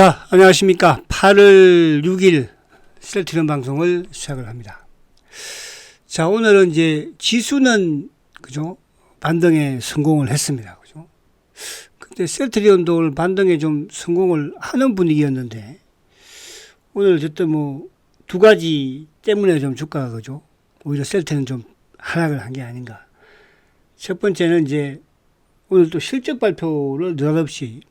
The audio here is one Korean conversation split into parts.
자, 안녕하십니까. 8월 6일 셀트리온 방송을 시작을 합니다. 자, 오늘은 이제 지수는, 그죠? 반등에 성공을 했습니다. 그죠? 근데 셀트리온도 오늘 반등에 좀 성공을 하는 분위기였는데, 오늘 어쨌든 뭐, 두 가지 때문에 좀 주가가 그죠? 오히려 셀트는 좀 하락을 한 게 아닌가. 첫 번째는 이제, 오늘 또 실적 발표를 느닷없이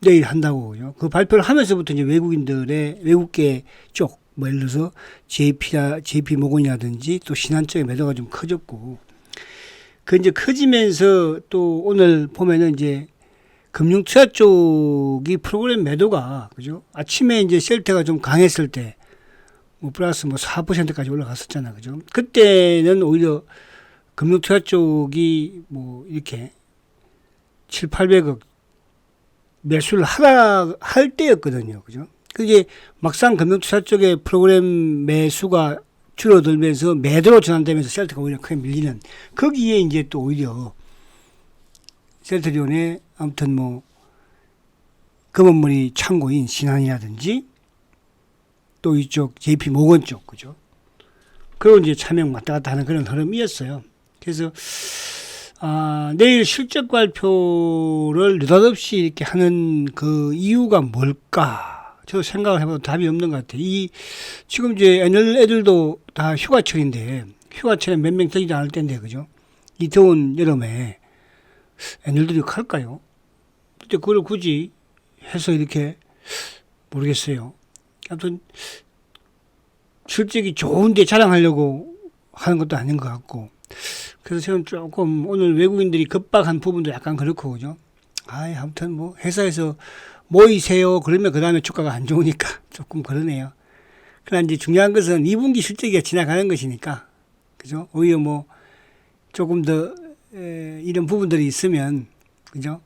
내일 한다고요. 그 발표를 하면서부터 이제 외국인들의 외국계 쪽, 뭐 예를 들어서 JP나 JP 모건이라든지 또 신한 쪽의 매도가 좀 커졌고, 그 이제 커지면서 또 오늘 보면은 이제 금융 투자 쪽이 프로그램 매도가 그죠? 아침에 이제 셀트가 좀 강했을 때 뭐 플러스 뭐 4%까지 올라갔었잖아. 그죠? 그때는 오히려 금융 투자 쪽이 뭐 이렇게 7, 800억 매수를 하라 할 때였거든요. 그죠? 그게 막상 금융투자 쪽의 프로그램 매수가 줄어들면서 매도로 전환되면서 셀트가 오히려 크게 밀리는 거기에 이제 또 오히려 셀트리온의 아무튼 뭐 금원물이 창고인 신한이라든지 또 이쪽 JP 모건 쪽 그죠? 그런 이제 차명 왔다 갔다 하는 그런 흐름이었어요. 그래서 아, 내일 실적 발표를 느닷없이 이렇게 하는 그 이유가 뭘까? 저 생각을 해봐도 답이 없는 것 같아요. 이, 지금 이제 애들, 애들도 다 휴가철인데, 휴가철에 몇 명 되지 않을 텐데, 그죠? 이 더운 여름에 애들들이 갈까요? 근데 그걸 굳이 해서 이렇게, 모르겠어요. 아무튼, 실적이 좋은데 자랑하려고 하는 것도 아닌 것 같고, 그래서 저는 조금 오늘 외국인들이 급박한 부분도 약간 그렇고 그죠. 아, 아무튼 뭐 회사에서 모이세요. 그러면 그 다음에 주가가 안 좋으니까 조금 그러네요. 그러나 이제 중요한 것은 2분기 실적이 지나가는 것이니까 그죠. 오히려 뭐 조금 더 에, 이런 부분들이 있으면 그죠.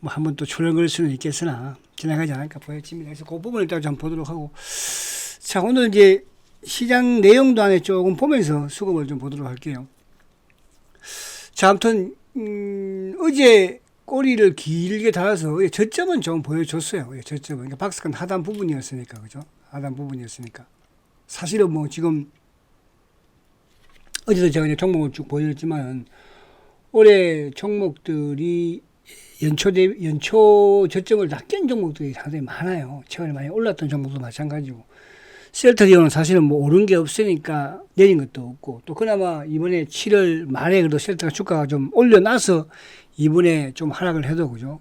뭐 한번 또 출렁거릴 수는 있겠으나 지나가지 않을까 보여집니다. 그래서 그 부분을 일단 좀 보도록 하고 자 오늘 이제 시장 내용도 안에 조금 보면서 수급을 좀 보도록 할게요. 자, 아무튼, 음, 어제 꼬리를 길게 달아서 예, 저점은 좀 보여줬어요. 예, 저점은. 그러니까 박스권 하단 부분이었으니까, 그죠? 하단 부분이었으니까. 사실은 뭐 지금, 어제도 제가 이제 종목을 쭉 보여줬지만, 올해 종목들이 연초 대, 연초 저점을 다깬 종목들이 상당히 많아요. 최근에 많이 올랐던 종목도 마찬가지고. 셀트리온은 사실은 뭐 오른 게 없으니까 내린 것도 없고 또 그나마 이번에 7월 말에 그래도 셀트가 주가가 좀 올려놔서 이번에 좀 하락을 해도 그죠?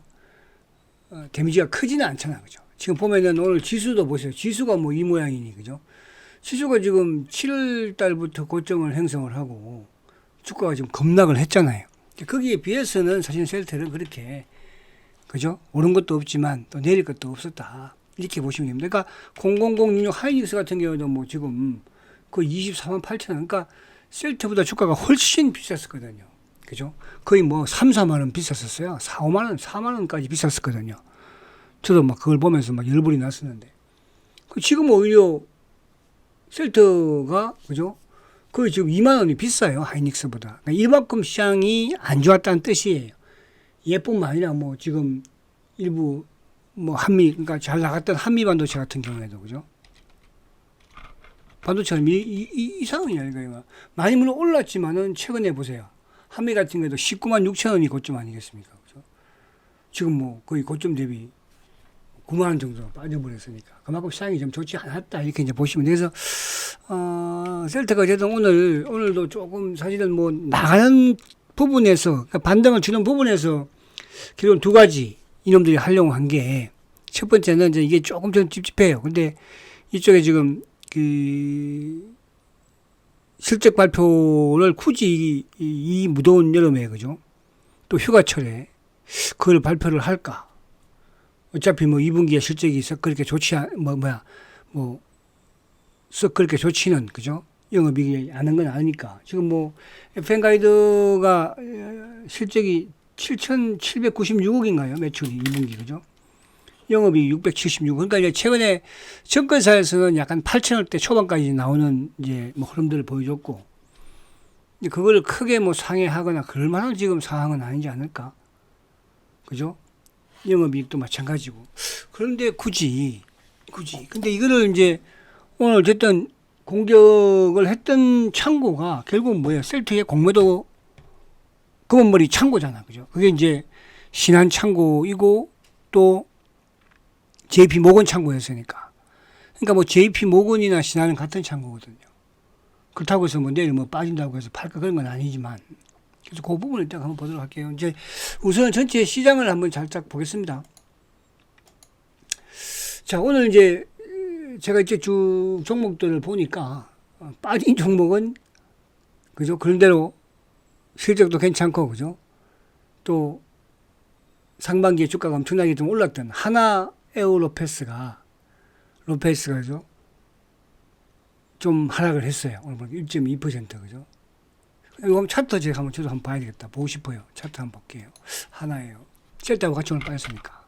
어, 데미지가 크지는 않잖아 그죠? 지금 보면은 오늘 지수도 보세요. 지수가 뭐 이 모양이니 그죠? 지수가 지금 7월 달부터 고점을 형성을 하고 주가가 지금 급락을 했잖아요. 거기에 비해서는 사실 셀트는 그렇게 그죠? 오른 것도 없지만 또 내릴 것도 없었다 이렇게 보시면 됩니다. 그러니까 0006 하이닉스 같은 경우도 뭐 지금 그 24만 8천 원. 그러니까 셀트보다 주가가 훨씬 비쌌었거든요. 그죠? 거의 뭐 3, 4만 원 비쌌었어요. 4, 5만 원, 4만 원까지 비쌌었거든요. 저도 막 그걸 보면서 막 열불이 났었는데. 그 지금 오히려 셀트가, 그죠? 거의 지금 2만 원이 비싸요. 하이닉스보다. 그러니까 이만큼 시장이 안 좋았다는 뜻이에요. 얘뿐만 아니라 뭐 지금 일부 뭐 한미 그러니까 잘 나갔던 한미 반도체 같은 경우에도 그죠? 반도체는 이, 이, 이 상황이야 이거 많이 물론 올랐지만은 최근에 보세요. 한미 같은 경우도 19만 6천 원이 고점 아니겠습니까? 그죠? 지금 뭐 거의 고점 대비 9만 원 정도 빠져버렸으니까. 그만큼 시장이 좀 좋지 않았다. 이렇게 이제 보시면 돼서 어, 셀트가 어쨌든 오늘 오늘도 조금 사실은 뭐 나가는 부분에서 그러니까 반등을 주는 부분에서 결국은 두 가지 이놈들이 하려고 한 게 첫 번째는 이제 이게 조금 좀 찝찝해요. 근데 이쪽에 지금 그 실적 발표를 굳이 이, 이, 이 무더운 여름에 그죠? 또 휴가철에 그걸 발표를 할까? 어차피 뭐 2분기에 실적이 썩 그렇게 좋지 않, 뭐 뭐야 뭐썩 그렇게 좋지는 그죠? 영업이익이 않은 건 아니니까 지금 뭐 FN 가이드가 실적이 7,796억인가요? 매출이 2분기 그죠? 영업이 676억. 그러니까 이제 최근에 정권사에서는 약간 8천억대 초반까지 나오는 이제 뭐 흐름들을 보여줬고, 그걸 크게 뭐 상회하거나 그럴 만한 지금 상황은 아니지 않을까? 그죠? 영업이익도 마찬가지고. 그런데 굳이 굳이 근데 이거를 이제 오늘 어쨌든 공격을 했던 창고가 결국은 뭐예요? 셀트의 공매도 검은머리 창고잖아, 그죠? 그게 이제 신한 창고이고 또 JP 모건 창고였으니까. 그러니까 뭐 JP 모건이나 신한은 같은 창고거든요. 그렇다고 해서 뭐 내일 뭐 빠진다고 해서 팔까 그런 건 아니지만 그래서 그 부분을 일단 한번 보도록 할게요. 이제 우선 전체 시장을 한번 살짝 보겠습니다. 자, 오늘 이제 제가 이제 쭉 종목들을 보니까 어, 빠진 종목은 그죠? 그런대로 실적도 괜찮고 그죠? 또 상반기에 주가가 엄청나게 좀 올랐던 하나 에어로페스가 로페스가 그죠? 좀 하락을 했어요. 오늘 보니까 1.2% 그죠? 이거 차트 제가 한번 저도 한번 봐야 되겠다. 보고 싶어요. 차트 한번 볼게요. 하나예요. 셀타하고 같이 오늘 빠졌으니까.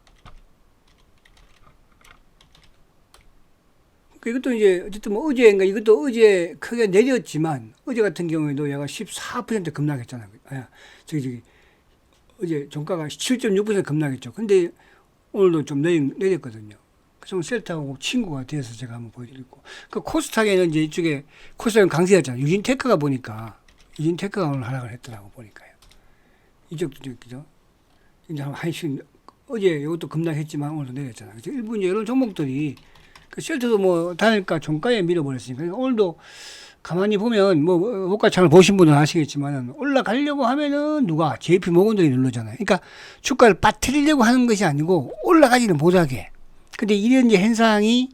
이것도 이제 어쨌든 뭐 어제인가 이것도 어제 크게 내렸지만 어제 같은 경우에도 얘가 14% 급락했잖아요. 아, 저기 저기 어제 종가가 7.6% 급락했죠. 근데 오늘도 좀 내리, 내렸거든요. 그래서 셀타하고 친구가 돼서 제가 한번 보여드리고 그 코스닥에는 이제 이쪽에 코스닥은 강세였잖아요. 유진테크가 보니까 유진테크가 오늘 하락을 했더라고 보니까요. 이쪽도 저기죠. 이제 한 한시 어제 이것도 급락했지만 오늘도 내렸잖아요. 그래서 일부 이제 이런 종목들이 그 쉘터도 뭐 단일가 종가에 밀어버렸으니까 오늘도 가만히 보면 뭐 호가창을 보신 분은 아시겠지만 올라가려고 하면은 누가 JP 모건들이 누르잖아요. 그러니까 주가를 빠뜨리려고 하는 것이 아니고 올라가지는 못하게. 근데 이런 이제 현상이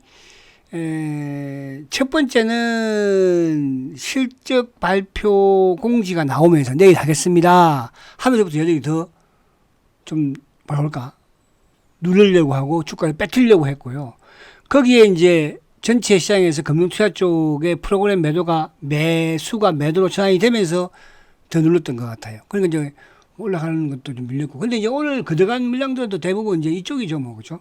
에, 첫 번째는 실적 발표 공지가 나오면서 내일 하겠습니다. 하면서부터 여전히 더좀 그럴까 누르려고 하고 주가를 빼뜨리려고 했고요. 거기에 이제 전체 시장에서 금융투자 쪽의 프로그램 매도가 매수가 매도로 전환이 되면서 더 눌렀던 것 같아요. 그러니까 이제 올라가는 것도 좀 밀렸고. 근데 이제 오늘 그동안 물량들도 대부분 이제 이쪽이죠, 뭐, 그죠?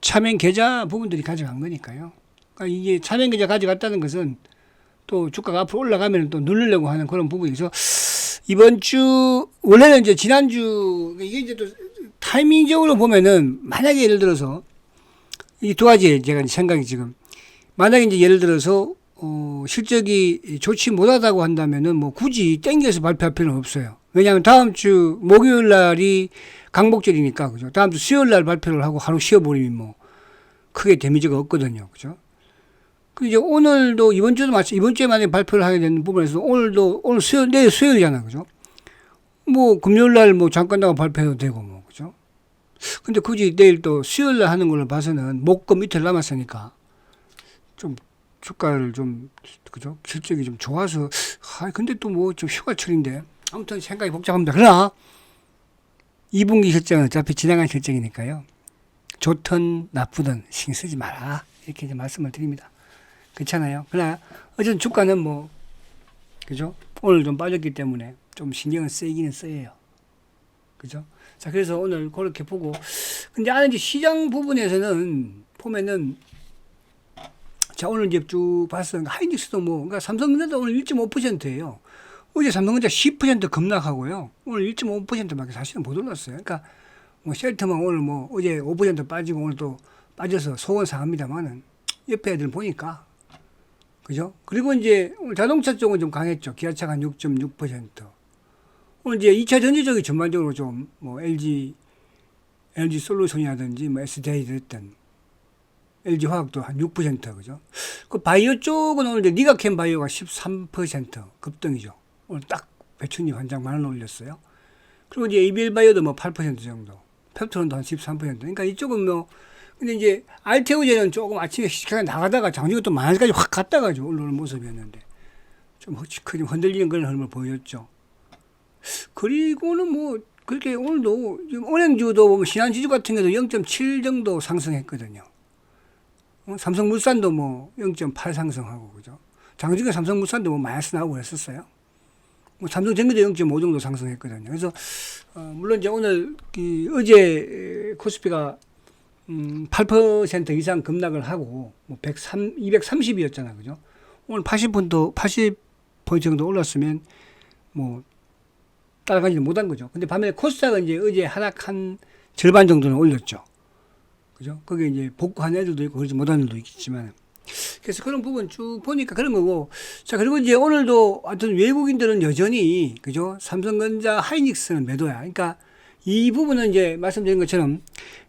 차명 계좌 부분들이 가져간 거니까요. 그러니까 이게 차명 계좌 가져갔다는 것은 또 주가가 앞으로 올라가면 또 누르려고 하는 그런 부분이죠. 이번 주, 원래는 이제 지난주, 이게 이제 또 타이밍적으로 보면은 만약에 예를 들어서 이 두 가지 제가 생각이 지금 만약에 이제 예를 들어서 어, 실적이 좋지 못하다고 한다면은 뭐 굳이 땡겨서 발표할 필요는 없어요. 왜냐하면 다음 주 목요일 날이 강복절이니까 그죠. 다음 주 수요일 날 발표를 하고 하루 쉬어버리면 뭐 크게 데미지가 없거든요. 그죠. 그 이제 오늘도 이번 주도 마치 이번 주에 만약에 발표를 하게 되는 부분에서 오늘도 오늘 수요 내일 수요일이잖아. 그죠. 뭐 금요일 날 뭐 잠깐 나가 발표해도 되고 뭐. 근데 굳이 내일 또 수요일 날 하는 걸로 봐서는 목금 이틀 남았으니까 좀 주가를 좀 그죠 실적이 좀 좋아서 아 근데 또 뭐 좀 휴가철인데 아무튼 생각이 복잡합니다. 그러나 2분기 실적은 어차피 지나간 실적이니까요. 좋든 나쁘든 신경 쓰지 마라 이렇게 이제 말씀을 드립니다. 그렇잖아요. 그러나 어쨌든 주가는 뭐 그죠 오늘 좀 빠졌기 때문에 좀 신경을 쓰이기는 써요. 그죠? 자, 그래서 오늘 그렇게 보고. 근데 안에 이제 시장 부분에서는 보면은 자, 오늘 이제 쭉 봤어. 하이닉스도 뭐, 그러니까 삼성전자 오늘 1.5%예요. 어제 삼성전자 10% 급락하고요. 오늘 1.5%밖에 사실은 못 올랐어요. 그러니까 뭐 쉘터만 오늘 뭐 어제 5% 빠지고 오늘 또 빠져서 소원 상합니다만은 옆에 애들 보니까 그죠? 그리고 이제 자동차 쪽은 좀 강했죠. 기아차가 한 6.6%. 이제 2차 전지적이 전반적으로 좀 뭐 LG LG 솔루션이라든지 뭐 SDI 됐던 LG 화학도 한 6% 그죠? 그 바이오 쪽은 오늘 이제 니가캠 바이오가 13% 급등이죠. 오늘 딱 배추잎 한장 만 원 올렸어요. 그리고 이제 ABL 바이오도 뭐 8% 정도. 펩토론도 한 13%. 그러니까 이쪽은 뭐 근데 이제 알테오제는 조금 아침에 시간에 나가다가 장중에 또 만원까지 확 갔다가죠. 올라오는 모습이었는데 좀 크게 좀 흔들리는 그런 흐름을 보였죠. 그리고는 뭐 그렇게 오늘도 지금 은행주도 보면 신한지주 같은 경우도 0.7 정도 상승했거든요. 어, 삼성물산도 뭐 0.8 상승하고 그죠. 장중에 삼성물산도 뭐 마이너스 나오고 했었어요. 뭐 삼성전기도 0.5 정도 상승했거든요. 그래서 어, 물론 이제 오늘 그 어제 코스피가 음, 8% 이상 급락을 하고 뭐 103, 230이었잖아, 그죠? 오늘 80분도 80포인트 정도 올랐으면 뭐 따라가지는 못한 거죠. 근데 반면에 코스닥은 이제 어제 하락 한 절반 정도는 올렸죠. 그죠? 거기에 이제 복구한 애들도 있고 그러지 못한 애들도 있겠지만 그래서 그런 부분 쭉 보니까 그런 거고 자 그리고 이제 오늘도 하여튼 외국인들은 여전히 그죠? 삼성전자 하이닉스는 매도야. 그러니까 이 부분은 이제 말씀드린 것처럼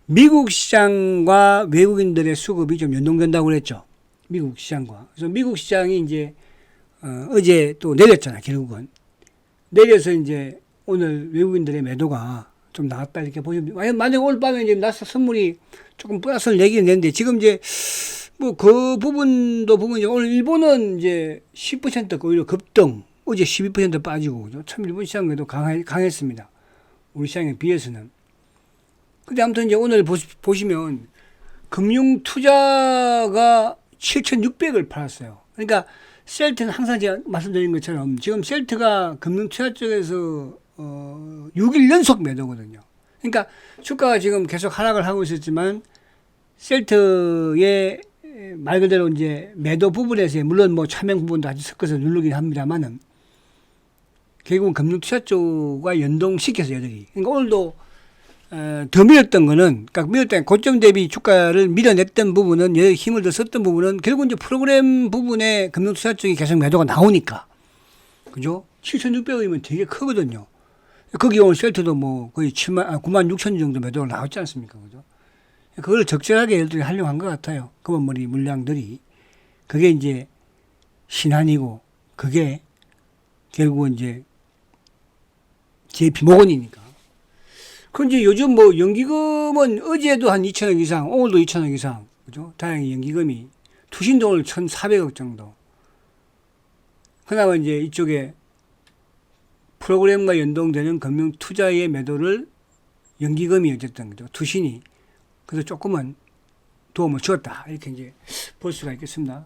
미국 시장과 외국인들의 수급이 좀 연동된다고 그랬죠. 미국 시장과. 그래서 미국 시장이 이제 어, 어제 또 내렸잖아, 결국은. 내려서 이제 오늘 외국인들의 매도가 좀 나왔다 이렇게 보시면 만약 만약 오늘 밤에 이제 나스 선물이 조금 플러스를 내기는 냈는데 지금 이제 뭐 그 부분도 부분이 오늘 일본은 이제 10% 오히려 급등 어제 12% 빠지고? 참 일본 시장에도 강해, 강했습니다. 우리 시장에 비해서는. 근데 아무튼 이제 오늘 보시, 보시면 금융 투자가 7,600을 팔았어요. 그러니까 셀트는 항상 제가 말씀드린 것처럼 지금 셀트가 금융 투자 쪽에서 어 6일 연속 매도거든요. 그러니까 주가가 지금 계속 하락을 하고 있었지만 셀트의 말 그대로 이제 매도 부분에서 물론 뭐 차명 부분도 아주 섞어서 누르긴 합니다만은 결국은 금융 투자 쪽과 연동시켜서 여들이 그러니까 오늘도 어, 더 밀었던 거는, 그러니까 밀었던 고점 대비 주가를 밀어냈던 부분은, 여기 힘을 더 썼던 부분은, 결국 이제 프로그램 부분에 금융투자 쪽이 계속 매도가 나오니까. 그죠? 7,600원이면 되게 크거든요. 거기 오늘 셀트도 뭐 거의 7만, 아, 9만 6천 정도 매도가 나왔지 않습니까? 그죠? 그걸 적절하게 얘들이 하려고 한것 같아요. 검은머리 물량들이. 그게 이제 신한이고, 그게 결국은 이제 JP모건이니까. 그 이제 요즘 뭐 연기금은 어제도 한 2천억 이상, 오늘도 2천억 이상, 그죠? 다행히 연기금이 투신도 오늘 1,400억 정도. 그나마 이제 이쪽에 프로그램과 연동되는 금융 투자의 매도를 연기금이 어쨌든 그죠? 투신이 그래서 조금은 도움을 주었다 이렇게 이제 볼 수가 있겠습니다.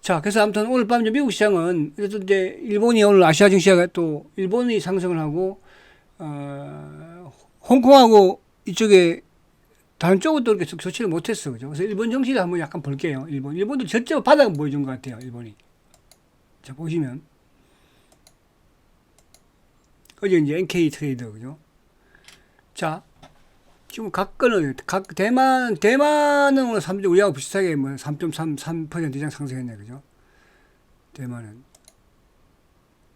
자, 그래서 아무튼 오늘 밤 미국 시장은 그래도 이제 일본이 오늘 아시아 증시가 또 일본이 상승을 하고 어, 홍콩하고 이쪽에 다른 쪽은 또 이렇게 좋- 좋지를 못했어. 그죠? 그래서 일본 정치를 한번 약간 볼게요. 일본. 일본도 절대 바닥은 보여준 것 같아요. 일본이. 자, 보시면. 어제 이제 NK 트레이더, 그죠? 자, 지금 각 건은, 각, 대만, 대만은 오늘 3, 우리하고 비슷하게 뭐 3.33% 이상 상승했네, 그죠? 대만은.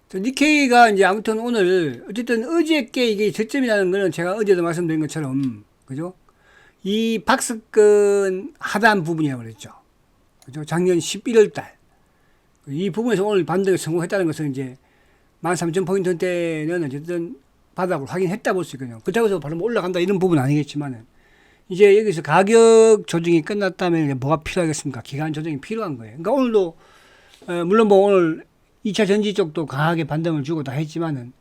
저 니케이가 이제 아무튼 오늘 어쨌든 어저께 이게 저점이라는 거는 제가 어제도 말씀드린 것처럼 그죠? 이 박스권 하단 부분이라고 그랬죠. 그죠? 작년 11월 달. 이 부분에서 오늘 반등에 성공했다는 것은 이제 13,000포인트 때는 어쨌든 바닥을 확인했다 볼 수 있거든요. 그렇다고 해서 바로 뭐 올라간다 이런 부분은 아니겠지만은 이제 여기서 가격 조정이 끝났다면 뭐가 필요하겠습니까? 기간 조정이 필요한 거예요. 그러니까 오늘도 어, 물론 뭐 오늘 2차 전지 쪽도 강하게 반등을 주고 다 했지만은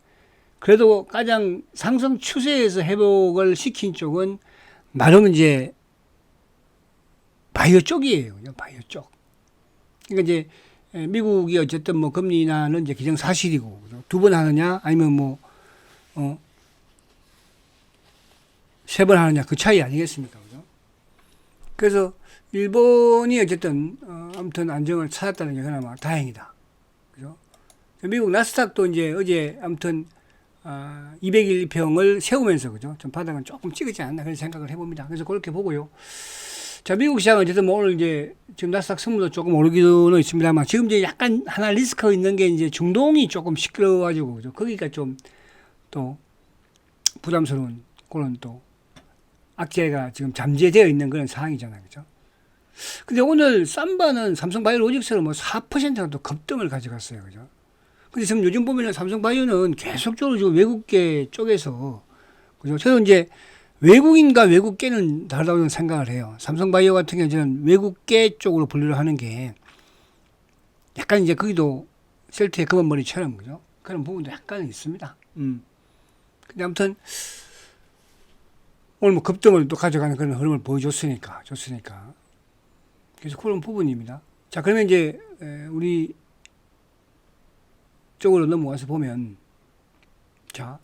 그래도 가장 상승 추세에서 회복을 시킨 쪽은 나름 이제 바이오 쪽이에요. 바이오 쪽. 그러니까 이제 에, 미국이 어쨌든 뭐 금리 인하는 이제 기정 사실이고 두 번 하느냐 아니면 뭐 어, 세 번 하느냐 그 차이 아니겠습니까? 그죠? 그래서 일본이 어쨌든 어, 아무튼 안정을 찾았다는 게 그나마 다행이다. 그죠? 미국 나스닥도 이제 어제 아무튼 아, 200일 평을 세우면서 그죠? 좀 바닥은 조금 찍었지 않나 그런 생각을 해봅니다. 그래서 그렇게 보고요. 자, 미국 시장은 어쨌든 뭐 오늘 이제 지금 나스닥 선물도 조금 오르기는 있습니다만 지금 이제 약간 하나 리스크 있는 게 이제 중동이 조금 시끄러워가지고? 거기가 좀 또 부담스러운 그런 또 악재가 지금 잠재되어 있는 그런 상황이잖아요. 그죠? 근데 오늘 삼바는 삼성바이오로직스는 뭐 4%가 또 급등을 가져갔어요. 그죠? 근데 지금 요즘 보면은 삼성바이오는 계속적으로 지금 외국계 쪽에서 그죠? 저는 이제 외국인과 외국계는 다르다고 생각을 해요. 삼성바이오 같은 경우는 외국계 쪽으로 분류를 하는 게 약간 이제 거기도 셀트의 검은 머리처럼 그죠? 그런 부분도 약간 있습니다. 음. 근데 아무튼 오늘 뭐 급등을 또 가져가는 그런 흐름을 보여줬으니까 좋으니까 그래서 그런 부분입니다. 자 그러면 이제 에, 우리 쪽으로 넘어와서 보면 자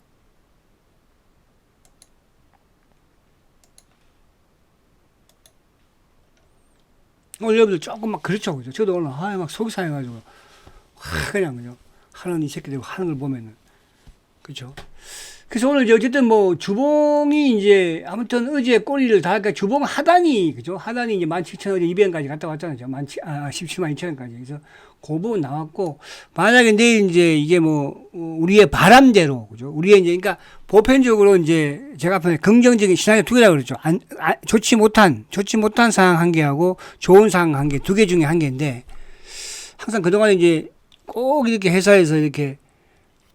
오늘 여러분들 조금 막 그렇죠 그죠? 저도 오늘 아 막 속이 상해가지고 와 그냥 그죠? 하는 이 새끼들 하는 걸 보면은. 그죠 그래서 오늘 이제 어쨌든 뭐 주봉이 이제 아무튼 어제 꼬리를 다, 그러니까 주봉 하단이, 그죠? 하단이 이제 17,200원까지 갔다 왔잖아요. 만, 아, 17만 2천원까지. 그래서 그 부분 나왔고, 만약에 내일 이제 이게 뭐, 어, 우리의 바람대로, 그죠? 우리의 이제, 그러니까 보편적으로 이제 제가 앞에 긍정적인 시나리오 두 개라고 그랬죠. 안, 아, 좋지 못한, 좋지 못한 상황 한 개하고 좋은 상황 한 개, 두 개 중에 한 개인데, 항상 그동안 이제 꼭 이렇게 회사에서 이렇게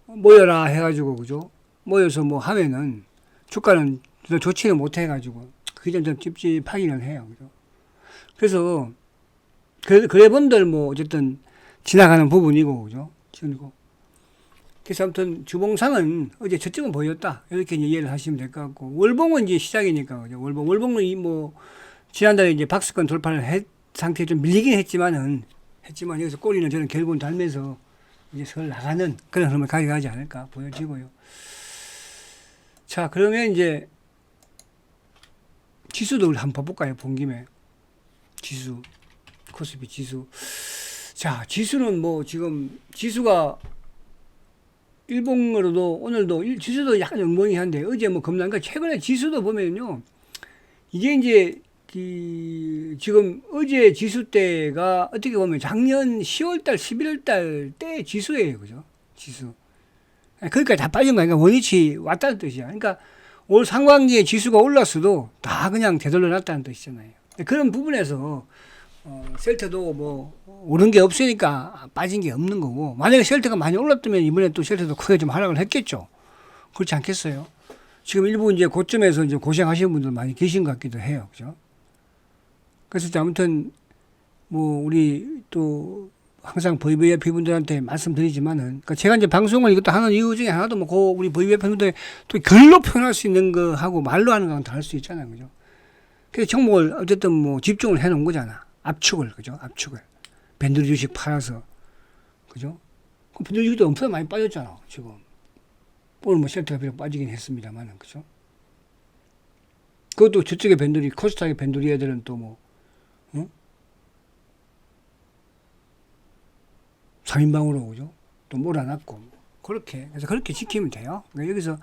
모여라 해가지고, 그죠? 모여서 뭐 하면은 주가는 좋지는 못해가지고 그게 좀, 좀 찝찝하기는 해요. 그래서 그래, 그래 본들 뭐 어쨌든 지나가는 부분이고 그죠? 지금고 그래서 아무튼 주봉상은 어제 저점은 보였다 이렇게 이해를 하시면 될 것 같고 월봉은 이제 시작이니까 그죠? 월봉 월봉은 이 뭐 지난달에 이제 박스권 돌파를 했 상태에 좀 밀리긴 했지만은 했지만 여기서 꼬리는 저는 결국은 달면서 이제 설 나가는 그런 흐름을 가져가지 않을까 보여지고요. 자, 그러면 이제 지수도 우리 한번 봐볼까요? 본 김에. 지수. 코스피 지수. 자, 지수는 뭐 지금 지수가 일봉으로도 오늘도 일- 지수도 약간 엉망이한데 어제 뭐 겁난가 최근에 지수도 보면요. 이게 이제 그 지금 어제 지수 때가 어떻게 보면 작년 10월 달, 11월 달 때 지수예요, 그죠? 지수. 거기까지 다 빠진 거니까 원위치 왔다는 뜻이야. 그러니까 올 상반기에 지수가 올랐어도 다 그냥 되돌려 놨다는 뜻이잖아요. 그런 부분에서 어, 셀트도 뭐 오른 게 없으니까 빠진 게 없는 거고 만약에 셀트가 많이 올랐다면 이번에 또 셀트도 크게 좀 하락을 했겠죠. 그렇지 않겠어요? 지금 일부 이제 고점에서 이제 고생하시는 분들 많이 계신 것 같기도 해요. 그죠? 그래서 아무튼 뭐 우리 또 항상 VVIP 분들한테 말씀드리지만은 그러니까 제가 이제 방송을 이것도 하는 이유 중에 하나도 뭐그 우리 VVIP 분들 또 글로 표현할 수 있는 거 하고 말로 하는 거랑 다를 수 있잖아요. 그죠? 그래서 종목을 어쨌든 뭐 집중을 해 놓은 거잖아. 압축을 그죠? 압축을 밴드 주식 팔아서 그죠? 그 밴드 주식도 엄청 많이 빠졌잖아. 지금 오늘 뭐 셀트가 비록 빠지긴 했습니다만은 그죠? 그것도 저쪽에 밴들이 코스닥의 밴들이 애들은 또 뭐 3인방으로 오죠. 또 몰아놨고. 그렇게. 그래서 그렇게 지키면 돼요. 그러니까 여기서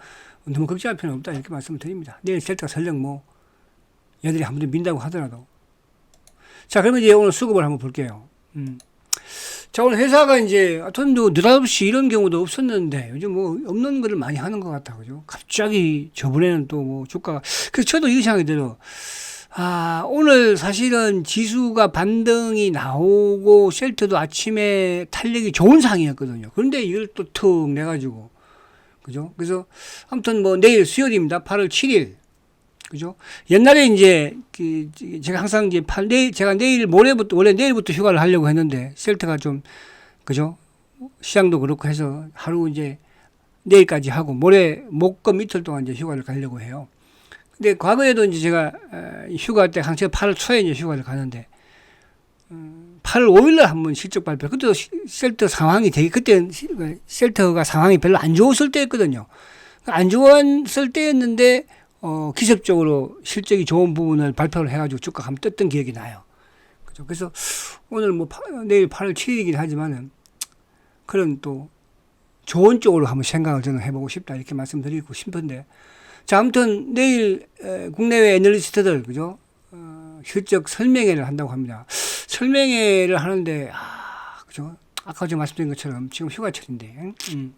너무 걱정할 필요는 없다. 이렇게 말씀을 드립니다. 내일 셀트가 설령 뭐, 얘들이 한번더 민다고 하더라도. 자, 그러면 이제 오늘 수급을 한번 볼게요. 음. 자, 오늘 회사가 이제, 돈도 느닷없이 이런 경우도 없었는데, 요즘 뭐, 없는 거를 많이 하는 것 같아. 그죠? 갑자기 저번에는 또 뭐, 주가가. 그래서 저도 이 생각이 들어. 아, 오늘 사실은 지수가 반등이 나오고 셀트도 아침에 탄력이 좋은 상이었거든요. 그런데 이걸 또 툭 내가지고. 그죠? 그래서 아무튼 뭐 내일 수요일입니다. 8월 7일. 그죠? 옛날에 이제 그 제가 항상 이제 팔 내일 제가 내일 모레부터 원래 내일부터 휴가를 하려고 했는데 셀트가 좀 그죠? 시장도 그렇고 해서 하루 이제 내일까지 하고 모레 목금 이틀 동안 이제 휴가를 가려고 해요. 근데 과거에도 이제 제가 어, 휴가 때 항상 8월 초에 이제 휴가를 가는데 음, 8월 5일날 한번 실적 발표. 그때도 시- 셀터 상황이 되게 그때 셀터가 상황이 별로 안 좋았을 때였거든요. 안 좋았을 때였는데 어, 기습적으로 실적이 좋은 부분을 발표를 해가지고 주가 한번 떴던 기억이 나요. 그죠? 그래서 오늘 뭐 파- 내일 8월 7일이긴 하지만은 그런 또 좋은 쪽으로 한번 생각을 저는 해보고 싶다 이렇게 말씀드리고 싶은데 자, 아무튼 내일 에, 국내외 애널리스트들 그죠? 어, 실적 설명회를 한다고 합니다. 설명회를 하는데 아, 그죠? 아까 좀 말씀드린 것처럼 지금 휴가철인데. 음.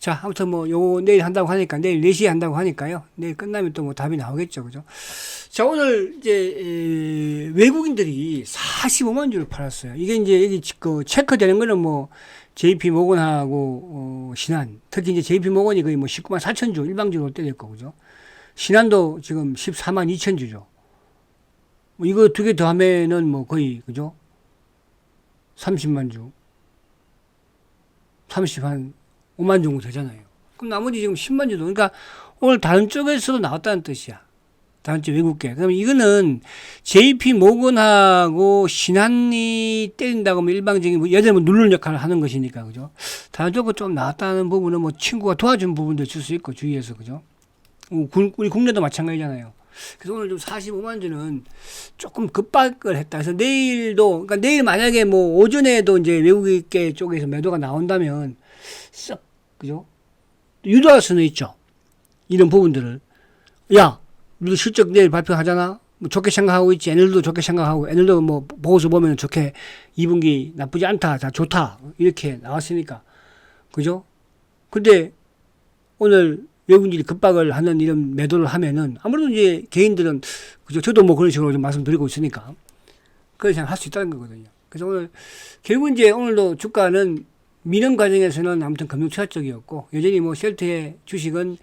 자, 아무튼 뭐 요거 내일 한다고 하니까 내일 4시에 한다고 하니까요. 내일 끝나면 또 뭐 답이 나오겠죠. 그죠? 자, 오늘 이제 에, 외국인들이 45만 주를 팔았어요. 이게 이제 여기 그 체크되는 거는 뭐 JP 모건하고 어, 신한 특히 이제 JP 모건이 거의 뭐 19만 4천 주 일방주로 때 됐고 그죠? 신한도 지금 14만 2천 주죠. 뭐 이거 두 개 더하면은 뭐 거의 그죠? 30만 주, 30한 5만 정도 되잖아요. 그럼 나머지 지금 10만 주도 그러니까 오늘 다른 쪽에서도 나왔다는 뜻이야. 다른 쪽 외국계. 그럼 이거는 JP 모건하고 신한이 때린다고 하면 일방적인 뭐 예를 들면 누르는 역할을 하는 것이니까 그죠. 쪽으로 좀 나왔다는 부분은 뭐 친구가 도와준 부분도 있을 수 있고 주위에서 그죠. 우리 국내도 마찬가지잖아요. 그래서 오늘 좀 45만 주는 조금 급박을 했다. 그래서 내일도 그러니까 내일 만약에 뭐 오전에도 이제 외국계 쪽에서 매도가 나온다면 썩 그죠. 유도할 수는 있죠. 이런 부분들을. 야, 우리 실적 내일 발표하잖아? 뭐 좋게 생각하고 있지. 애들도 좋게 생각하고, 애들도 뭐 보고서 보면 좋게 2분기 나쁘지 않다. 다 좋다. 이렇게 나왔으니까. 그죠? 근데 오늘 외국인들이 급박을 하는 이런 매도를 하면은 아무래도 이제 개인들은 그죠? 저도 뭐 그런 식으로 좀 말씀드리고 있으니까 그렇게 생각할 수 있다는 거거든요. 그래서 오늘 결국 이제 오늘도 주가는 미는 과정에서는 아무튼 금융 투자 쪽이었고 여전히 뭐 셀트의 주식은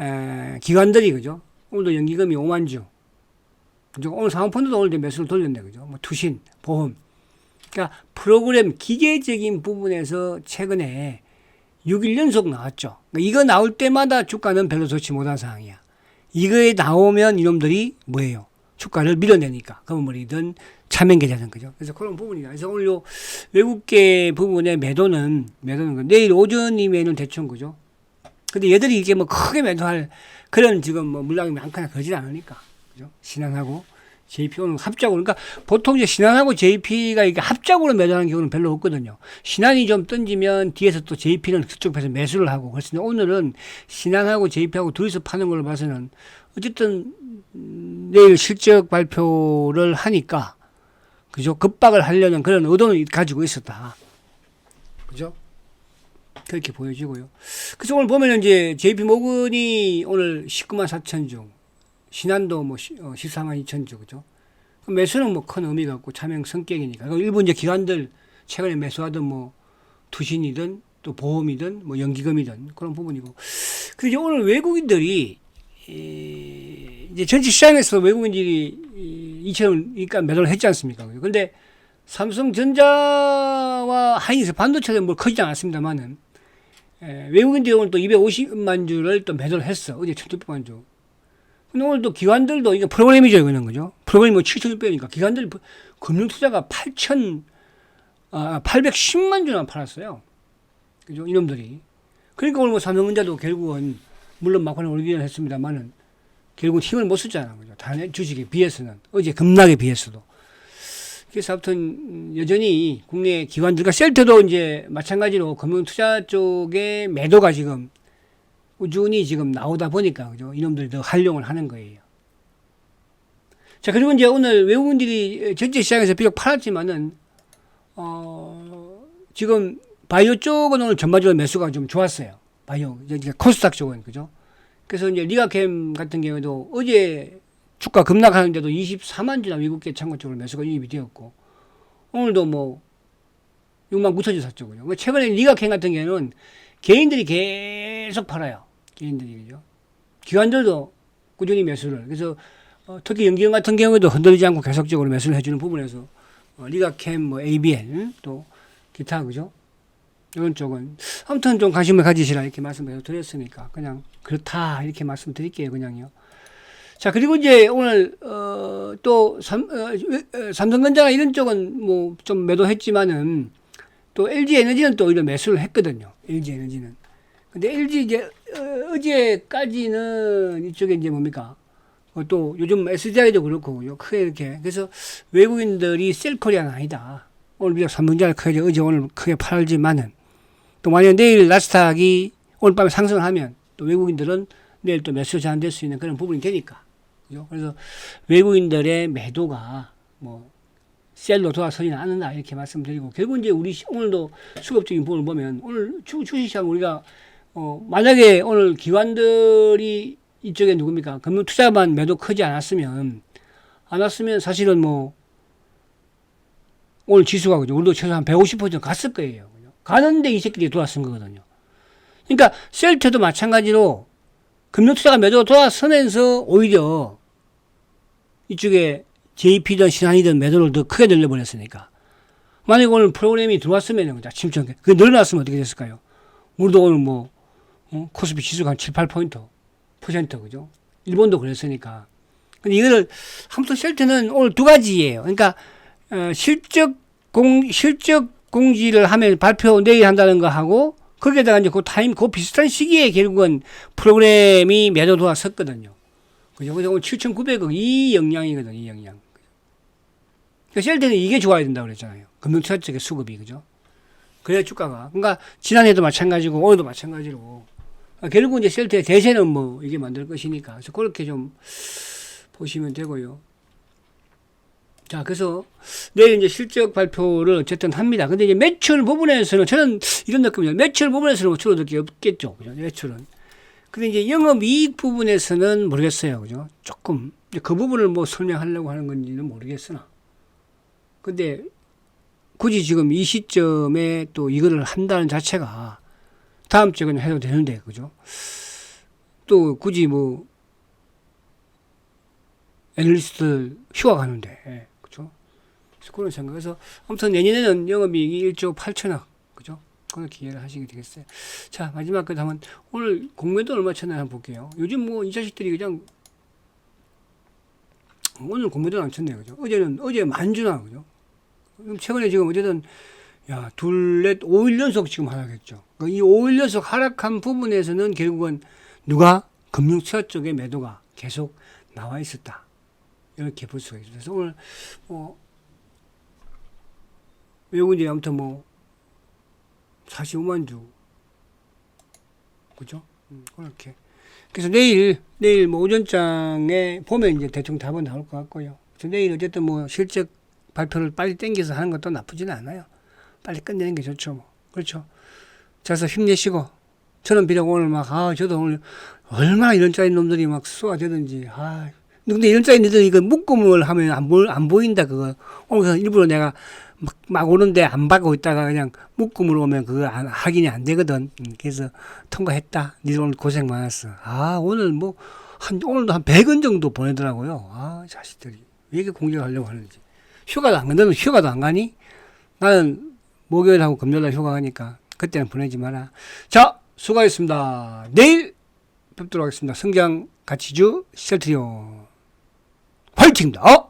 에, 기관들이 그죠? 오늘도 연기금이 5만 주. 그죠? 오늘 상업펀드도 오늘 매수를 돌렸네 그죠? 뭐 투신, 보험. 그러니까 프로그램 기계적인 부분에서 최근에 6일 연속 나왔죠. 그러니까 이거 나올 때마다 주가는 별로 좋지 못한 상황이야. 이거에 나오면 이놈들이 뭐예요? 주가를 밀어내니까. 검은머리든 차명계좌든 그죠? 그래서 그런 부분이다. 그래서 오늘 요 외국계 부분의 매도는, 매도는 그 내일 오전이면은 대충 그죠? 근데 얘들이 이게 뭐 크게 매도할 그런 지금 뭐 물량이 많거나 그러진 않으니까. 그죠? 신한하고 JP 오늘 합작으로. 그러니까 보통 이제 신한하고 JP가 이게 합작으로 매도하는 경우는 별로 없거든요. 신한이 좀 던지면 뒤에서 또 JP는 그쪽 에서 매수를 하고. 그래서 오늘은 신한하고 JP하고 둘이서 파는 걸로 봐서는 어쨌든 음, 내일 실적 발표를 하니까 그죠? 급박을 하려는 그런 의도는 가지고 있었다. 그죠? 그렇게 보여지고요. 그래서 오늘 보면 이제 JP 모근이 오늘 19만 4천 중, 신한도 뭐 14만 2천 주, 그죠? 그 매수는 뭐 큰 의미가 없고 차명 성격이니까. 일부 이제 기관들 최근에 매수하던 뭐 투신이든 또 보험이든 뭐 연기금이든 그런 부분이고. 그리고 오늘 외국인들이 이 이제 전체 시장에서 외국인들이 2천 원 이니까 매도를 했지 않습니까? 근데 삼성전자 와 하이닉스 반도체는 뭐 커지지 않았습니다만은 에, 외국인들이 오늘 또 250만 주를 또 매도를 했어. 어제 1,600만 주. 근데 오늘 또 기관들도 이게 프로그램이죠, 이거는 그죠? 프로그램이 뭐 7,600이니까 기관들 금융 투자가 8천 아, 810만 주나 팔았어요. 그죠? 이놈들이. 그러니까 오늘 뭐 삼성전자도 결국은 물론 막판에 올리기는 했습니다만은 결국 힘을 못 쓰잖아. 그죠? 다른 주식에 비해서는. 어제 급락에 비해서도. 그래서 아무튼 여전히 국내 기관들과 셀트도 이제 마찬가지로 금융 투자 쪽에 매도가 지금 꾸준히 지금 나오다 보니까 그죠? 이놈들이 더 활용을 하는 거예요. 자, 그리고 이제 오늘 외국인들이 전체 시장에서 비록 팔았지만은 어, 지금 바이오 쪽은 오늘 전반적으로 매수가 좀 좋았어요. 바이오, 그러니까 코스닥 쪽은 그죠? 그래서 이제 리가캠 같은 경우에도 어제 주가 급락하는데도 24만 주나 미국계 창고 쪽으로 매수가 유입이 되었고 오늘도 뭐 6만 9천 주 샀죠. 그죠? 최근에 리가캠 같은 경우는 개인들이 계속 팔아요. 개인들이 그죠? 기관들도 꾸준히 매수를 그래서 어, 특히 연기금 같은 경우에도 흔들리지 않고 계속적으로 매수를 해주는 부분에서 어, 리가캠, 뭐 ABN 또 기타 그죠? 이런 쪽은 아무튼 좀 관심을 가지시라 이렇게 말씀을 드렸으니까 그냥 그렇다 이렇게 말씀드릴게요 그냥요. 자 그리고 이제 오늘 어, 또 삼, 어, 삼성전자나 이런 쪽은 뭐 좀 매도했지만은 또 LG 에너지는 또 오히려 매수를 했거든요. LG 에너지는. 근데 LG 이제 어, 어제까지는 이쪽에 이제 뭡니까? 어, 또 요즘 SDI도 그렇고 크게 이렇게 그래서 외국인들이 셀코리아는 아니다. 오늘 비록 삼성전자 크게 어제 오늘 크게 팔지만은 또 만약 내일 나스닥이 오늘 밤에 상승을 하면 또 외국인들은 내일 또 매수 제한될 수 있는 그런 부분이 되니까. 그죠? 그래서 외국인들의 매도가 뭐 셀로 돌아서지는 않는다 이렇게 말씀드리고 결국 이제 우리 시- 오늘도 수급적인 부분을 보면 오늘 주, 주식시장 우리가 어 만약에 오늘 기관들이 이쪽에 누굽니까 금융 투자만 매도 크지 않았으면 않았으면 사실은 뭐 오늘 지수가 그죠 우리도 최소 한 150% 갔을 거예요 그죠? 가는데 이 새끼들이 돌아선 거거든요 그러니까 셀트도 마찬가지로 금융 투자가 매도가 돌아서면서 오히려 이쪽에 JP든 신한이든 매도를 더 크게 늘려버렸으니까. 만약에 오늘 프로그램이 들어왔으면? 아침처럼. 그게 늘어났으면 어떻게 됐을까요? 우리도 오늘 뭐, 어? 코스피 지수가 한 7, 8포인트, 퍼센트, 그죠? 일본도 그랬으니까. 근데 이거를, 아무튼 셀트는 오늘 두 가지예요. 그러니까, 어, 실적 공, 실적 공지를 하면 발표 내일 한다는 거 하고, 거기에다가 이제 그 타임, 그 비슷한 시기에 결국은 프로그램이 매도 돌아섰거든요. 그죠? 그래서 오늘 7,900억 이 영향이거든, 이 영향. 그러니까 셀트는 이게 좋아야 된다고 그랬잖아요. 금융투자 쪽의 수급이, 그죠? 그래야 주가가. 그러니까 지난해도 마찬가지고 오늘도 마찬가지로 아, 결국 이제 셀트의 대세는 뭐 이게 만들 것이니까 그래서 그렇게 좀 보시면 되고요. 자, 그래서 내일 이제 실적 발표를 어쨌든 합니다. 근데 이제 매출 부분에서는 저는 이런 느낌이에요. 매출 부분에서는 뭐 줄어들 게 없겠죠. 그죠? 매출은. 근데 이제 영업 이익 부분에서는 모르겠어요. 그죠? 조금 그 부분을 뭐 설명하려고 하는 건지는 모르겠으나. 근데 굳이 지금 이 시점에 또 이거를 한다는 자체가 다음 주에 그냥 해도 되는데, 그죠? 또 굳이 뭐 애널리스트들 휴가 가는데, 예, 그죠? 그런 생각에서 아무튼 내년에는 영업이익이 1조 8천억, 그렇게 이해를 하시게 되겠어요. 자, 마지막 그 다음은 오늘 공매도 얼마 쳤나 한번 볼게요. 요즘 뭐 이 자식들이 그냥 오늘 공매도 안 쳤네요, 그죠? 어제는 어제 만주나, 그죠? 최근에 지금 어쨌든 야, 둘, 넷, 5일 연속 지금 하락했죠. 그이 5일 연속 하락한 부분에서는 결국은 누가 금융투자 쪽의 매도가 계속 나와 있었다. 이렇게 볼 수가 있어요. 그래서 오늘 뭐 외국인들이 아무튼 뭐 45만 주 그죠? 음, 그렇게. 그래서 내일 내일 뭐 오전장에 보면 이제 대충 답은 나올 것 같고요. 그래서 내일 어쨌든 뭐 실적 발표를 빨리 땡겨서 하는 것도 나쁘지는 않아요. 빨리 끝내는 게 좋죠. 뭐. 그렇죠. 자, 그래서 힘내시고 저는 비록 오늘 막 아 저도 오늘 얼마나 이런 짜인 놈들이 막 쏘아대든지 아 근데 이런 짜인 놈들이 이거 묶음을 하면 안, 보, 안 보인다 그거 오늘 일부러 내가 막, 막 오는데 안 받고 있다가 그냥 묶음으로 오면 그거 안, 확인이 안 되거든 음, 그래서 통과했다 니들 오늘 고생 많았어 아 오늘 뭐 한 오늘도 한 100원 정도 보내더라고요 아 자식들이 왜 이렇게 공격하려고 하는지 휴가도 안 간다면 휴가도 안 가니 나는 목요일하고 금요일날 휴가 가니까 그때는 보내지 마라. 자, 수고하셨습니다. 내일 뵙도록 하겠습니다. 성장 가치주 셀트리온 화이팅입니다.